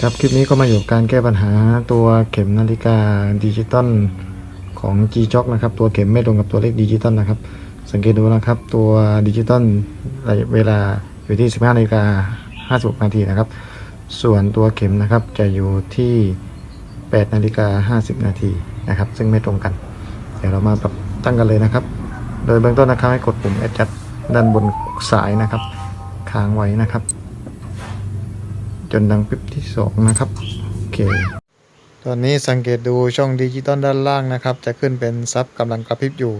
ครับคลิปนี้ก็มาอยู่กับการแก้ปัญหาตัวเข็มนาฬิกาดิจิตอลของ g j o c นะครับ ตัวเข็มไม่ตรงกับตัวเลขดิจิตอลนะครับ สังเกตดูนะครับ ตัวดิจิตอลเวลาอยู่ที่ 15นาฬิกา56นาทีนะครับ ส่วนตัวเข็มนะครับจะอยู่ที่8นาฬิกา50นาทีนะครับ ซึ่งไม่ตรงกัน เดี๋ยวเรามาปรับตั้งกันเลยนะครับ โดยเบื้องต้นนะครับให้กดปุ่ม adjust ด้านบนสายนะครับ ค้างไว้นะครับ จนดังปิ๊บที่สองนะครับโอเคตอนนี้สังเกตดูช่องดิจิตอลด้านล่างนะครับ จะขึ้นเป็นซับกำลังกระพริบอยู่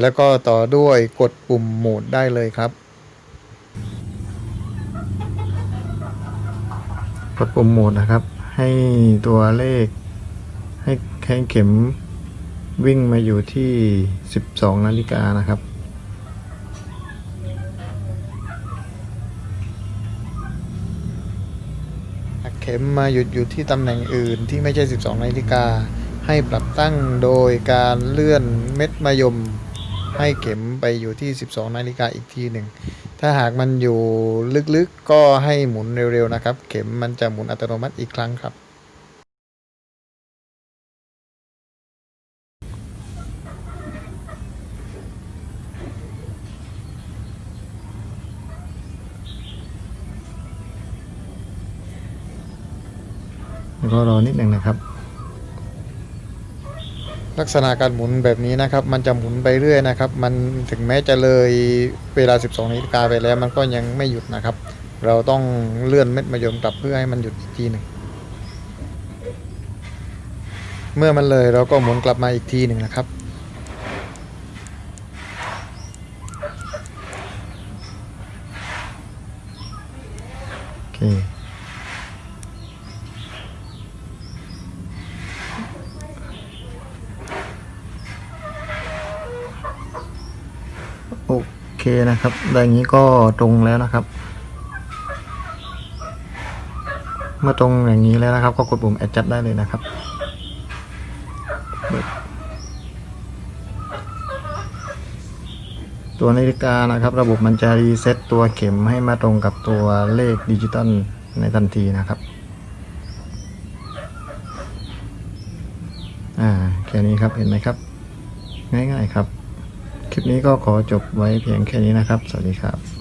แล้วก็ต่อด้วยกดปุ่มโหมดได้เลยครับ กดปุ่มโหมดนะครับ ให้ตัวเลขให้ให้เข็มวิ่งมาอยู่ที่ 12 นาฬิกานะครับ ข็มมาหยุดอยู่ที่ตำแหน่งอื่นที่ไม่ใช่ 12 นาฬิกา ให้ปรับตั้งโดยการเลื่อนเม็ดมะยมให้เข็มไปอยู่ที่ 12 นาฬิกาอีกทีหนึ่ง ถ้าหากมันอยู่ลึกๆก็ให้หมุนเร็วๆนะครับ เข็มมันจะหมุนอัตโนมัติอีกครั้งครับ แล้วก็รอนิดหนึ่งนะครับ ลักษณะการหมุนแบบนี้นะครับ มันจะหมุนไปเรื่อยนะครับ มันถึงแม้จะเลยเวลา 12นาฬิกาไปแล้ว มันก็ยังไม่หยุดนะครับ เราต้องเลื่อนเม็ดมะยมกลับเพื่อให้มันหยุดอีกทีหนึ่งเมื่อมันเลยเราก็หมุนกลับมาอีกทีหนึ่งนะครับโอเค โอ เคนะครับ ได้อย่างนี้ก็ตรงแล้วนะครับ เมื่อตรงอย่างนี้แล้วนะครับ ก็กดปุ่ม adjust ได้เลยนะครับตัวนาฬิกานะครับ ระบบมันจะรีเซ็ตตัวเข็มให้มาตรงกับตัวเลขดิจิตอลในทันทีนะครับอ่าแค่นี้ครับเห็นไหมครับ ง่ายๆครับ ลิปนี้ก็ขอจบไว้เพียงแค่นี้นะครับ สวัสดีครับ